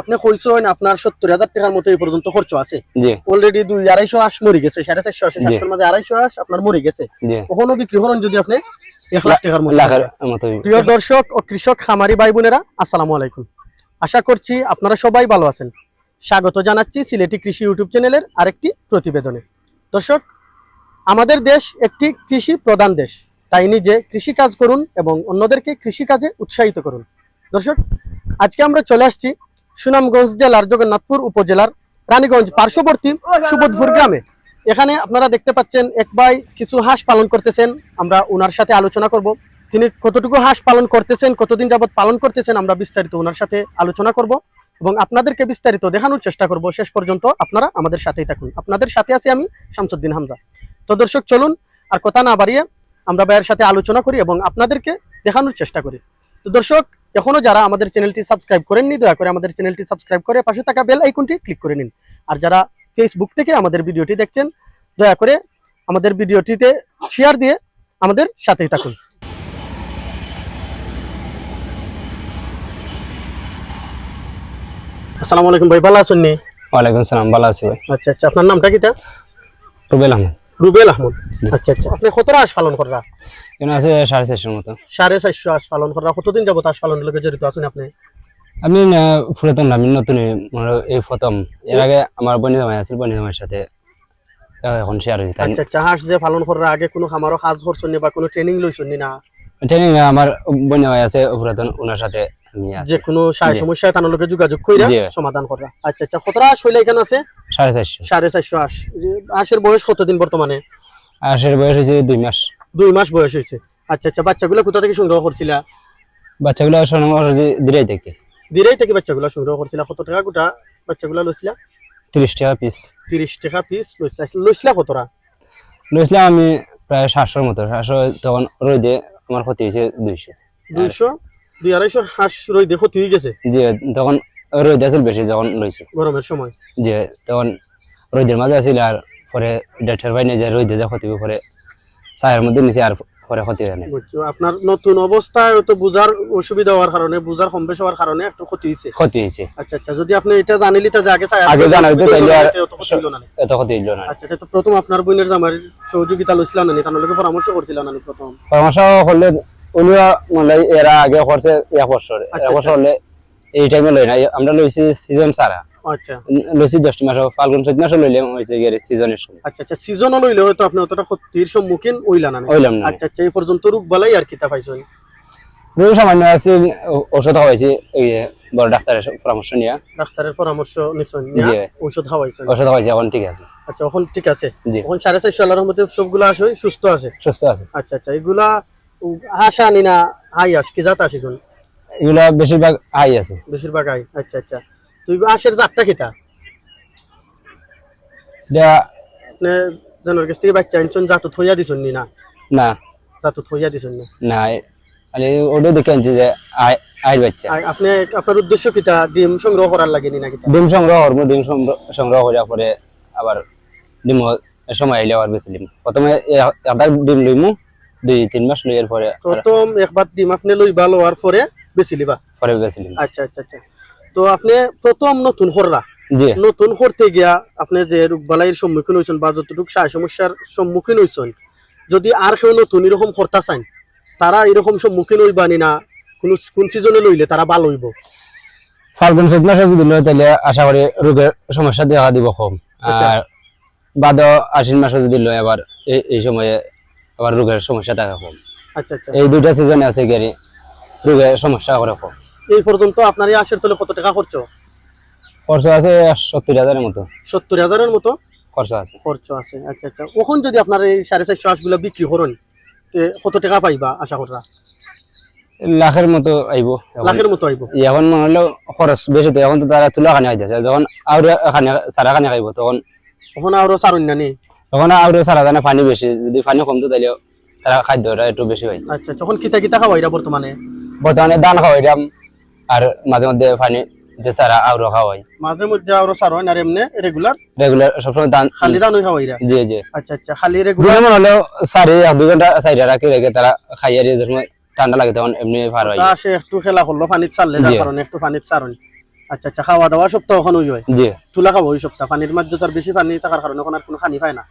আপনি কইছেন আপনার সত্তর হাজার টাকার মতো এই পর্যন্ত খরচ আছে? অলরেডি দুই আড়াইশো আশ মরে গেছে সাড়ে চারশো আশি সাতশোর মাঝে আড়াইশো আশ আপনার মরে গেছে। কখনো বিক্রি করেন যদি আপনি এক লাখ টাকার মতো। প্রিয় দর্শক ও কৃষক খামারি ভাই বোনেরা আসসালামু আলাইকুম। আশা করছি আপনারা সবাই ভালো আছেন। স্বাগত জানাচ্ছি সিলেটি কৃষি ইউটিউব চ্যানেলের আরেকটি প্রতিবেদনে। দর্শক আমাদের দেশ একটি কৃষি প্রধান দেশ। তাই নিজে কৃষি কাজ করুন এবং অন্যদেরকে কৃষি কাজে উৎসাহিত করুন। দর্শক আজকে আমরা চলে আসছি সুনামগঞ্জ জেলার জগন্নাথপুর উপজেলার রানীগঞ্জ পার্শ্ববর্তী সুবোধপুর গ্রামে। এখানে আপনারা দেখতে পাচ্ছেন এক ভাই কিছু হাঁস পালন করতেছেন। আমরা ওনার সাথে আলোচনা করব। তিনি কতটুকু হাঁস পালন করতেছেন, কতদিন যাবত পালন করতেছেন, আমরা বিস্তারিত ওনার সাথে আলোচনা করব এবং আপনাদেরকে বিস্তারিত দেখানোর চেষ্টা করব। শেষ পর্যন্ত আপনারা আমাদের সাথেই থাকুন। আপনাদের সাথে আছি আমি শামসুদ্দিন হামজা। তো দর্শক, চলুন আর কথা না বাড়িয়ে আমরা ভাইয়ের সাথে আলোচনা করি এবং আপনাদেরকে দেখানোর চেষ্টা করি। তো দর্শক এখনও যারা আমাদের চ্যানেলটি সাবস্ক্রাইব করেননি দয়া করে আমাদের চ্যানেলটি সাবস্ক্রাইব করে পাশে থাকা বেল আইকনটি ক্লিক করে নিন। আর যারা ফেসবুক থেকে আমাদের ভিডিওটি দেখছেন দয়া করে আমাদের ভিডিওটিতে শেয়ার দিয়ে আমাদের সাথেই থাকুন। আসসালামু আলাইকুম ভাই ভালো আছেন নি? ওয়ালাইকুম সালাম ভালো আছি ভাই। আচ্ছা আচ্ছা আপনার নামটা কিটা? রুবেল আহমদ। রুবেল আহমদ। আচ্ছা আচ্ছা। আপনি কত হাঁস পালন করা এখানে আছে সাড়ে চারশোর মতো। সাড়ে চারশো হাঁস পালন করা কতদিন যাবত হাঁস পালনের লোকে জড়িত আছেন আপনি? আমি না, পুরাতন না, আমি নতুন মানে এই প্রথম। এর আগে আমার বনি জামাই বনি জামাইয়ের সাথে এখন শেয়ার হয়েছে। আচ্ছা আচ্ছা। হাঁস যে পালন করার আগে কোনো খামারও কাজ করছেন বা কোনো ট্রেনিং লইছেন নি না? ট্রেনিং আমার বনি জামাই আছে পুরাতন ওনার সাথে আমি যে কোনো। সমস্যায় তার লোকে যোগাযোগ কইরা জি। সমাধান করা। আচ্ছা আচ্ছা। কতটা হাঁস এখানে আছে? সাড়ে চারশো। সাড়ে চারশো যে হাঁসের বয়স কতদিন বর্তমানে? আর সের বয়স হয়েছে দুই মাস। দুই মাস বয়স হয়েছে। আচ্ছা আচ্ছা বাচ্চাগুলো কোথা থেকে সংগ্রহ করছিলা? বাচ্চাগুলো সোনামর দিরাই থেকে। দিরেই থেকে বাচ্চাগুলো সংগ্রহ করছিলা। কত টাকা গোটা বাচ্চাগুলো লইছিলা? তিরিশ টাকা পিস তিরিশ টাকা পিস লইছিলা। লইছিলা কতটা? লইছিলাম আমি প্রায় সাতশোর মতো। সাতশো তখন রোদে আমার ক্ষতি হয়েছে দুইশো। দুইশো? দুই আড়াইশো হাঁস রই ক্ষতি হয়ে গেছে? যে তখন রোদ আছিল বেশি যখন লইছি গরমের সময়। যে তখন রোদের মাঝে আছিল আর পরে ডেটের বাইনে যে রোদে যে ক্ষতি পরে চায়ের মধ্যে নিচে আর পরে ক্ষতি হয় না বুঝছ? আপনার নতুন অবস্থায় তো বুঝার অসুবিধা হওয়ার কারণে বুঝার কম বেশি হওয়ার কারণে একটু ক্ষতি হয়েছে ক্ষতি হয়েছে আচ্ছা আচ্ছা যদি আপনি এটা জানিলি তো আগে আগে জানা হইতো তাইলে আর এত ক্ষতি হইল না। আচ্ছা আচ্ছা তো প্রথম আপনার বোনের জামার সহযোগিতা লইছিলাম না তার লোকে পরামর্শ করছিলাম না প্রথম। পরামর্শ করলে উনিও মনে এরা আগে করছে এক বছর। এক আচ্ছা, বছর হলে এই টাইমে লই না। আমরা লইছি সিজন সারা আচ্ছা। লইছি দশটি মাস ফাল্গুন চৈত মাসে লইলে হয়েছে গিয়ে সিজনের সময়। আচ্ছা আচ্ছা সিজনও লইলে হয়তো আপনি অতটা ক্ষতির সম্মুখীন হইলা না হইলাম না। আচ্ছা আচ্ছা এই পর্যন্ত বালাই আর কিতা পাইছেন রোগ সামান্য আছে ওষুধ খাওয়াইছি এই বড় ডাক্তারের পরামর্শ নিয়ে। ডাক্তারের পরামর্শ নিছেন জি। ঔষধ খাওয়াইছেন ওষুধ খাওয়াইছি এখন ঠিক আছে। আচ্ছা এখন ঠিক আছে। এখন সাড়ে চারশো আল্লাহর মধ্যে সবগুলো আসে সুস্থ আছে সুস্থ আছে। আচ্ছা আচ্ছা এগুলা হাসা আনি না হাই আস কি জাত আসে এগুলা বেশিরভাগ হাই আছে। বেশিরভাগ হাই আচ্ছা আচ্ছা। তুই আশের জাতটা কিতা এটা জানার কাছ থেকে বাচ্চা আনছেন জাতত হইয়া দিছেন নি না? না। জাতত হইয়া দিছেন না? না মানে ওটা দেখে আনছি যে আই- আইর বাচ্চা। আপনি আপনার উদ্দেশ্য কিতা ডিম সংগ্রহ করার লাগে নি না কিতা ডিম সংগ্রহ করব ডিম সংগ্রহ- করার পরে আবার ডিম সময় আইলে আবার বেশি ডিম প্রথমে আধা ডিম লইমু দুই তিন মাস লইয়ার পরে প্রথম একবার ডিম আপনি লইবা লওয়ার পরে বেশি লিবা? পরে আচ্ছা আচ্ছা আচ্ছা। তো আপনি প্রথম নতুন হররা? জি। নতুন করতে গিয়া আপনি যে রোগবালাইয়ের সম্মুখীন হয়েছেন বা যতটুকু সায় সমস্যার সম্মুখীন হয়েছেন যদি আর কেউ নতুন এরকম করতে চান তারা এরকম সম্মুখীন হইবা নি কোন কোন সিজনে লইলে তারা ভালো হইব? ফাল্গুন চৈত মাসে যদি লয় তাহলে আশা করি রোগের সমস্যা দেখা দিব কম। আচ্ছা। আর বাদ আশ্বিন মাসে যদি লয় আবার এই- সময়ে আবার রোগের সমস্যা দেখা কম। আচ্ছা আচ্ছা। এই দুইটা সিজনে আছে গেরি রোগের সমস্যা করে এই পর্যন্ত আপনার এই আশের তলে কত টাকা খরচ? খরচ আছে সত্তর হাজারের মতো। সত্তর হাজারের মতো? খরচ আছে। খরচ আছে আচ্ছা আচ্ছা। ওখন যদি আপনার এই সাড়ে চারশো বিক্রি করেন কত টাকা পাইবা আশা করা? লাখের মতো আইব। লাখের মতো আইব? এখন মনে হলো খরচ বেশি তো এখন তো তারা তুলা খানি হইতেছে যখন আউরে খানি সারা খানি খাইব তখন ওখানে আরও সারুন না নি তখন আউরে সারা জানে পানি বেশি যদি পানি কমতো তাহলে তারা খাদ্যটা একটু বেশি হইত আচ্ছা যখন কিতা কিতা খাওয়াইরা বর্তমানে? বর্তমানে ধান খাওয়াইলাম আর মাঝে মধ্যে পানি দিতে সারা আউরে খাওয়াই। মাঝে মধ্যে আরও সারুন আর এমনি রেগুলার রেগুলার সবসময় ধান খালি দানুই খাওয়াইরা জি জি। আচ্ছা আচ্ছা খালি রেগুলার দুজন হলেও সারি দুই ঘণ্টা সাইডে রাখি রেখে তারা খাইয়ে দিয়ে যখন ঠান্ডা লাগে তখন এমনি পার হয়। তা সে একটু খেলা করল পানিত ছাড়লে যার। কারণে একটু পানিত ছাড়ুন আচ্ছা আচ্ছা খাওয়া দাওয়া সপ্তাহ ওখানে হয় জি। তুলা খাব ওই সপ্তাহ পানির মাঝে তার বেশি পানি থাকার কারণে ওখানে আর কোনো খানি পায় না।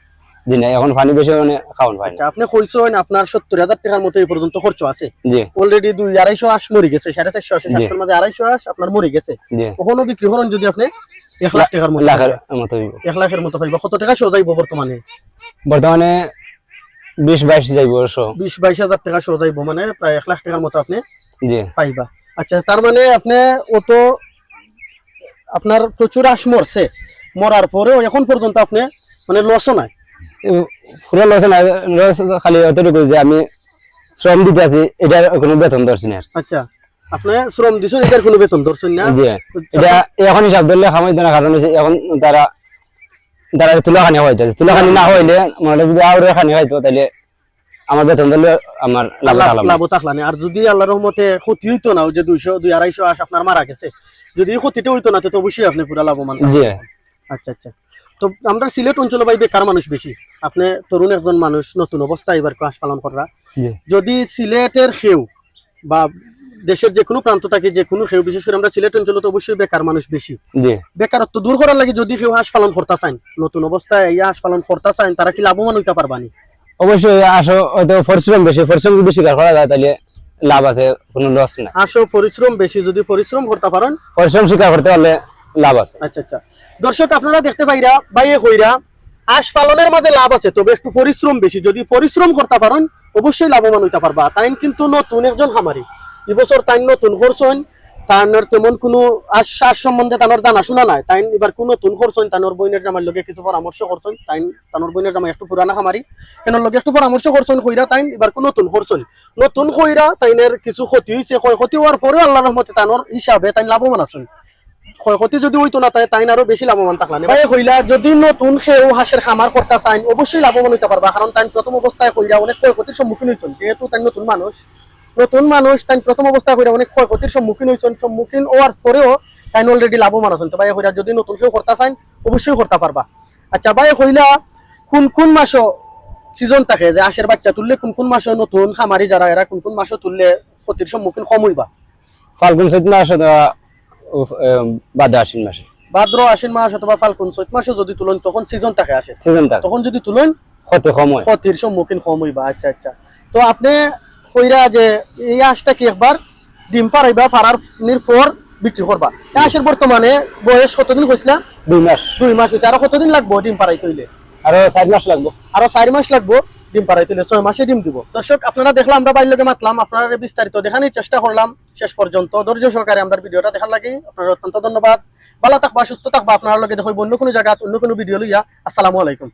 জি না এখন পানি বেশি মানে খাওয়ান পাই আচ্ছা আপনি কইছেন আপনার সত্তর হাজার টাকার মতো এই পর্যন্ত খরচ আছে? জি। অলরেডি দুই আড়াইশো আশ মরে গেছে সাড়ে চারশো আশি মাঝে আড়াইশো আশ আপনার মরে গেছে। কখনো বিক্রি করেন যদি আপনি এক লাখ টাকার মতো। লাখের মতো হইব। এক লাখের মতো পাইবা। কত টাকা সোজাইব বর্তমানে? বর্তমানে বিশ বাইশ যাইব বিশ বাইশ হাজার টাকা সোজাইব মানে প্রায় এক লাখ টাকার মতো আপনি জি। পাইবা। আচ্ছা তার মানে আপনি অত আপনার প্রচুর আশ মরছে। মরার পরেও এখন পর্যন্ত আপনি মানে লসও নাই। পুরো লস না লস খালি অতটুকু যে আমি শ্রম দিতে আছি এটার কোনো বেতন ধরছি না আচ্ছা আপনি শ্রম দিছেন এটার কোনো বেতন ধরছেন না জি। এটা এখন হিসাব ধরলে খামাই না কারণ হচ্ছে এখন তারা তারা তুলা খানি হইতে তুলা না হইলে মানে যদি আউরে খানি হইতো তাহলে আমার বেতন ধরলে আমার লাভ আর যদি রহমতে ক্ষতি হইতো না যে দুইশো দুই আড়াইশো আশ আপনার মারা গেছে যদি ক্ষতিটা হইতো না তো অবশ্যই আপনি পুরা লাভবান জি। আচ্ছা আচ্ছা। তো আমরা সিলেট অঞ্চলে ভাই বেকার মানুষ বেশি আপনি তরুণ একজন মানুষ নতুন অবস্থায় এবার হাঁস পালন করা যদি সিলেটের খেউ বা দেশের যে কোনো প্রান্ত থাকে যে কোনো খেউ বিশেষ করে আমরা সিলেট অঞ্চলে তো অবশ্যই বেকার মানুষ বেশি বেকারত্ব দূর করার লাগে যদি কেউ হাঁস পালন করতে চান নতুন অবস্থায় এই হাঁস পালন করতে চান তারা কি লাভবান হইতে পারবানি অবশ্যই আসো হয়তো পরিশ্রম বেশি পরিশ্রম যদি স্বীকার করা যায় তাহলে লাভ আছে কোনো লস না হাঁসও পরিশ্রম বেশি যদি পরিশ্রম করতে পারেন পরিশ্রম স্বীকার করতে পারলে লাভ আছে। আচ্ছা আচ্ছা। দর্শক, আপনারা দেখতে পাইরা বাইয়ে কইরা হাঁস পালনের মাঝে লাভ আছে, তবে একটু পরিশ্রম বেশি। যদি পরিশ্রম করতে পারেন, অবশ্যই লাভবান হইতে পারবা। তাই কিন্তু নতুন একজন খামারি। এবছর তাই নতুন করছেন তার তেমন কোনো আশ্বাস সম্বন্ধে তানোর জানাশোনা নাই। তাই এবার কোন নতুন করছেন তানোর বইনের জামার লগে কিছু পরামর্শ করছেন তাই তানোর বইনের জামাই একটু পুরানা খামারি। এনার লগে একটু পরামর্শ করছেন কইরা তাই এবার কোন নতুন করছেন নতুন কইরা তাইনের কিছু ক্ষতি হয়েছে ক্ষয়ক্ষতি হওয়ার পরেও আল্লাহ রহমতে তানোর হিসাবে তাই লাভবান আছেন। ক্ষয়ক্ষতি যদি হইতো না তাই তাই আরও বেশি লাভবান থাকলাম। ভাই কইলা যদি নতুন সেও হাঁসের খামার করতে চান অবশ্যই লাভবান হইতে পারবা, কারণ তাই প্রথম অবস্থায় কইরা অনেক ক্ষয়ক্ষতির সম্মুখীন হয়েছেন যেহেতু তাই নতুন মানুষ নতুন মানুষ তাই প্রথম অবস্থায় কইরা অনেক ক্ষয়ক্ষতির সম্মুখীন হয়েছেন সম্মুখীন হওয়ার পরেও তাই অলরেডি লাভবান আছেন। তো ভাই কইরা যদি নতুন কেউ করতে চান অবশ্যই করতে পারবা। আচ্ছা ভাই হইলা কোন কোন মাসও সিজন থাকে? যে হাঁসের বাচ্চা তুললে কোন কোন মাসে নতুন খামারি যারা, এরা কোন কোন মাসে তুললে ক্ষতির সম্মুখীন কম হইবা? ফাল্গুন চৈত মাস বাদে আশ্বিন মাসে। ভাদ্র আশ্বিন মাস অথবা ফাল্গুন চৈত মাসে যদি তুলন তখন সিজন থাকে আসে। সিজন থাকে। তখন যদি তুলন ক্ষতি কম হয় ক্ষতির সম্মুখীন কম হইবা। আচ্ছা আচ্ছা। তো আপনি কইরা যে এই হাঁসটা কি একবার ডিম পারাইবা পারার নির পর বিক্রি করবা? হাঁসের বর্তমানে বয়স কতদিন হয়েছিল দুই মাস। দুই মাস হয়েছে আরও কতদিন লাগবো ডিম পারাই তৈলে আরও চার মাস লাগবে। আরও চার মাস লাগবো? ডিম পারাই তৈলে ছয় মাসে ডিম দিব। দর্শক, আপনারা দেখলাম আমরা বাইর লোকে মাতলাম, আপনারা বিস্তারিত দেখানোর চেষ্টা করলাম। শেষ পর্যন্ত ধৈর্য সহকারে আমরা ভিডিওটা দেখার লাগে। আপনার অত্যন্ত ধন্যবাদ। ভালো থাকবা, সুস্থ থাকবা, আপনার লগে দেখো অন্য কোনো জায়গা অন্য কোনো ভিডিও লইয়া। আসসালামু আলাইকুম।